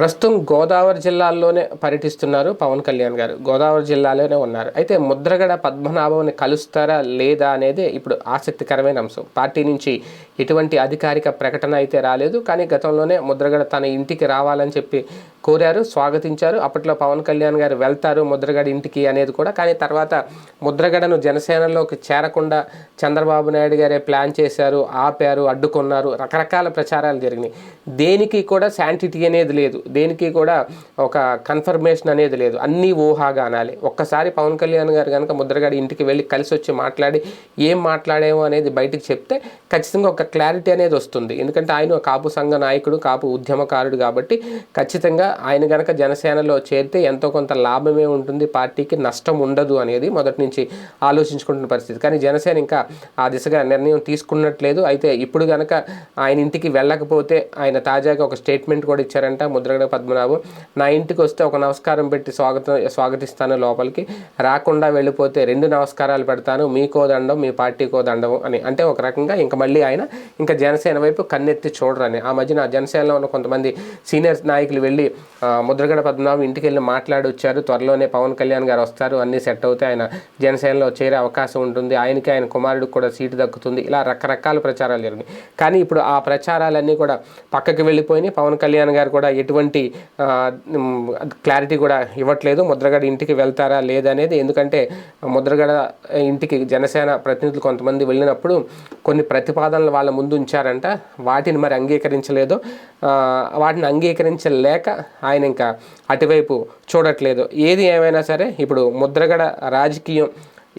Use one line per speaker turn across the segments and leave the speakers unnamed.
ప్రస్తుతం గోదావరి జిల్లాల్లోనే పర్యటిస్తున్నారు పవన్ కళ్యాణ్ గారు. గోదావరి జిల్లాలోనే ఉన్నారు. అయితే ముద్రగడ పద్మనాభంని కలుస్తారా లేదా అనేది ఇప్పుడు ఆసక్తికరమైన అంశం. పార్టీ నుంచి ఎటువంటి అధికారిక ప్రకటన అయితే రాలేదు. కానీ గతంలోనే ముద్రగడ తన ఇంటికి రావాలని చెప్పి కోరారు స్వాగతించారు. అప్పట్లో పవన్ కళ్యాణ్ గారు వెళ్తారు ముద్రగడ ఇంటికి అనేది కూడా. కానీ తర్వాత ముద్రగడను జనసేనలోకి చేరకుండా చంద్రబాబు నాయుడు గారే ప్లాన్ చేశారు ఆపారు అడ్డుకున్నారు. రకరకాల ప్రచారాలు జరిగినాయి. దేనికి కూడా శాంటిటీ అనేది లేదు. దేనికి కూడా ఒక కన్ఫర్మేషన్ అనేది లేదు. అన్నీ ఊహాగానాలే. ఒక్కసారి పవన్ కళ్యాణ్ గారు కనుక ముద్రగడ ఇంటికి వెళ్ళి కలిసి వచ్చి మాట్లాడి ఏం మాట్లాడేమో అనేది బయటికి చెప్తే ఖచ్చితంగా ఒక క్లారిటీ అనేది వస్తుంది. ఎందుకంటే ఆయన ఒక కాపు సంఘ నాయకుడు కాపు ఉద్యమకారుడు కాబట్టి ఖచ్చితంగా ఆయన గనక జనసేనలో చేరితే ఎంతో కొంత లాభమే ఉంటుంది పార్టీకి నష్టం ఉండదు అనేది మొదటి నుంచి ఆలోచించుకుంటున్న పరిస్థితి. కానీ జనసేన ఇంకా ఆ దిశగా నిర్ణయం తీసుకున్నట్లేదు. అయితే ఇప్పుడు గనక ఆయన ఇంటికి వెళ్ళకపోతే ఆయన తాజాగా ఒక స్టేట్మెంట్ కూడా ఇచ్చారంట ముద్రగడ పద్మనాభం. నా ఇంటికి వస్తే ఒక నమస్కారం పెట్టి స్వాగతం స్వాగతిస్తాను లోపలికి. రాకుండా వెళ్ళిపోతే రెండు నమస్కారాలు పెడతాను. మీకో దండం మీ పార్టీకో దండం అని. అంటే ఒక రకంగా ఇంకా మళ్ళీ ఆయన ఇంకా జనసేన వైపు కన్నెత్తి చూడరని. ఆ మధ్యన జనసేనలో ఉన్న కొంతమంది సీనియర్ నాయకులు వెళ్ళి ముద్రగడ పద్మనాభం ఇంటికి వెళ్ళి మాట్లాడి వచ్చారు త్వరలోనే పవన్ కళ్యాణ్ గారు వస్తారు. అన్నీ సెట్ అవుతాయి ఆయన జనసేనలో చేరే అవకాశం ఉంటుంది. ఆయనకి ఆయన కుమారుడికి కూడా సీటు దక్కుతుంది. ఇలా రకరకాల ప్రచారాలు జరిగినాయి. కానీ ఇప్పుడు ఆ ప్రచారాలన్నీ కూడా పక్కకి వెళ్ళిపోయినాయి. పవన్ కళ్యాణ్ గారు కూడా ఎటువంటి క్లారిటీ కూడా ఇవ్వట్లేదు. ముద్రగడ ఇంటికి వెళ్తారా లేదనేది ఎందుకంటే ముద్రగడ ఇంటికి జనసేన ప్రతినిధులు కొంతమంది వెళ్ళినప్పుడు కొన్ని ప్రతిపాదనలు వాళ్ళ ముందు ఉంచారంట. వాటిని మరి అంగీకరించలేదు. వాటిని అంగీకరించలేక ఆయన ఇంకా అటువైపు చూడట్లేదు. ఏది ఏమైనా సరే ఇప్పుడు ముద్రగడ రాజకీయం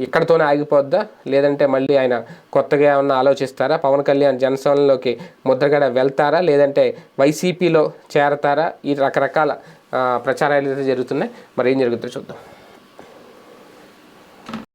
ఇక్కడతోనే ఆగిపోద్దా? లేదంటే మళ్ళీ ఆయన కొత్తగా ఏమన్నా ఆలోచిస్తారా? పవన్ కళ్యాణ్ జనసేనలోకి ముద్రగడ వెళ్తారా? లేదంటే వైసీపీలో చేరతారా? ఈ రకరకాల ప్రచారాలు అయితే జరుగుతున్నాయి. మరి ఏం జరుగుతుందో చూద్దాం.